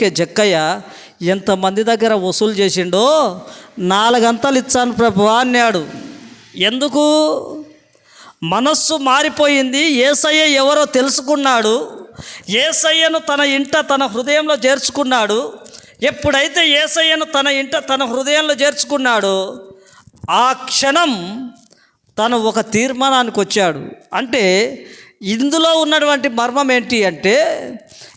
అందుకే జక్కయ్య ఎంతమంది దగ్గర వసూలు చేసిండో నాలుగంతలు ఇచ్చాను ప్రభు అన్నాడు. ఎందుకు? మనస్సు మారిపోయింది. ఏసయ్య ఎవరో తెలుసుకున్నాడు. ఏసయ్యను తన ఇంట తన హృదయంలో చేర్చుకున్నాడు. ఎప్పుడైతే ఏసయ్యను తన ఇంట తన హృదయంలో చేర్చుకున్నాడో ఆ క్షణం తను ఒక తీర్మానానికి వచ్చాడు. అంటే ఇందులో ఉన్నటువంటి మర్మం ఏంటి అంటే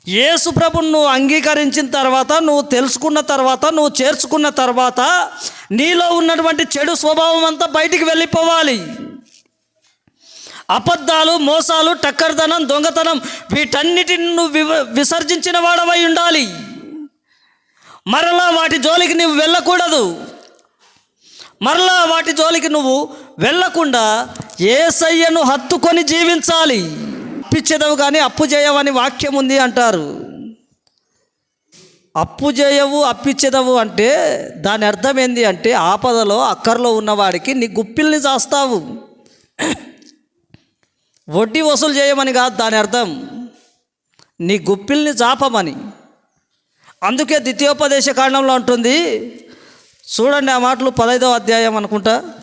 యేసు ప్రభుని నువ్వు అంగీకరించిన తర్వాత నువ్వు తెలుసుకున్న తర్వాత నువ్వు చేర్చుకున్న తర్వాత నీలో ఉన్నటువంటి చెడు స్వభావం అంతా బయటికి వెళ్ళిపోవాలి. అబద్ధాలు మోసాలు టక్కర్దనం దొంగతనం వీటన్నిటిని నువ్వు వి విసర్జించిన వాడవై ఉండాలి. మరలా వాటి జోలికి నువ్వు వెళ్ళకూడదు. మరలా వాటి జోలికి నువ్వు వెళ్ళకుండా ఏసయ్యను హత్తుకొని జీవించాలి. అప్పిచ్చేదవు కానీ అప్పు చేయవని వాక్యం ఉంది అంటారు. అప్పు చేయవు అప్పిచ్చేదవు అంటే దాని అర్థం ఏంది అంటే ఆపదలో అక్కర్లో ఉన్నవాడికి నీ గుప్పిల్ని చేస్తావు. వడ్డీ వసూలు చేయమని కాదు దాని అర్థం. నీ గుప్పిల్ని చాపమని. అందుకే ద్వితీయోపదేశ కాండంలో ఉంటుంది చూడండి ఆ మాటలు పదైదవ అధ్యాయం అనుకుంటా.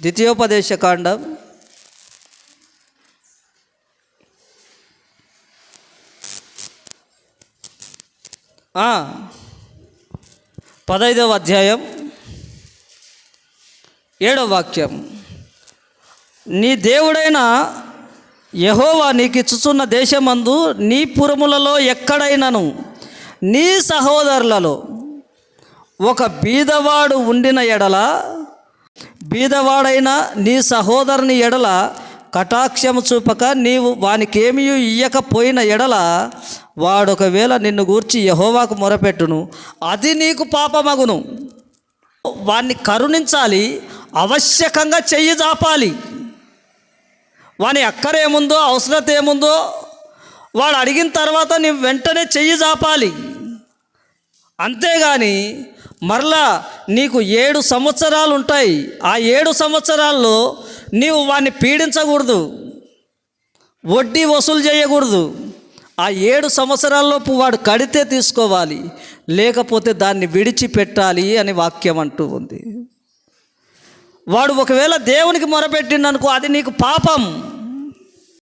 ద్వితీయోపదేశ కాండం పదహైదవ పదైదవ అధ్యాయం ఏడవ వాక్యం. నీ దేవుడైన యహోవా నీకు ఇచ్చుచున్న దేశమందు నీ పురములలో ఎక్కడైనను? నీ సహోదరులలో. ఒక బీదవాడు ఉండిన ఎడల బీదవాడైన నీ సహోదరుని ఎడల కటాక్షము చూపక నీవు వానికేమీ ఇయ్యకపోయిన ఎడల వాడు ఒకవేళ నిన్ను గూర్చి యహోవాకు మొరపెట్టును అది నీకు పాపమగును. వాణ్ణి కరుణించాలి ఆవశ్యకంగా చెయ్యి జాపాలి. వాని అక్కర ఏముందో అవసరత ఏముందో వాడు అడిగిన తర్వాత నీ వెంటనే చెయ్యి జాపాలి. అంతేగాని మరలా నీకు ఏడు సంవత్సరాలు ఉంటాయి ఆ ఏడు సంవత్సరాల్లో నీవు వాడిని పీడించకూడదు. వడ్డీ వసూలు చేయకూడదు. ఆ ఏడు సంవత్సరాల్లోపు వాడు కడితే తీసుకోవాలి. లేకపోతే దాన్ని విడిచిపెట్టాలి అని వాక్యం అంటూ ఉంది. వాడు ఒకవేళ దేవునికి మొరపెట్టిండనుకో అది నీకు పాపం.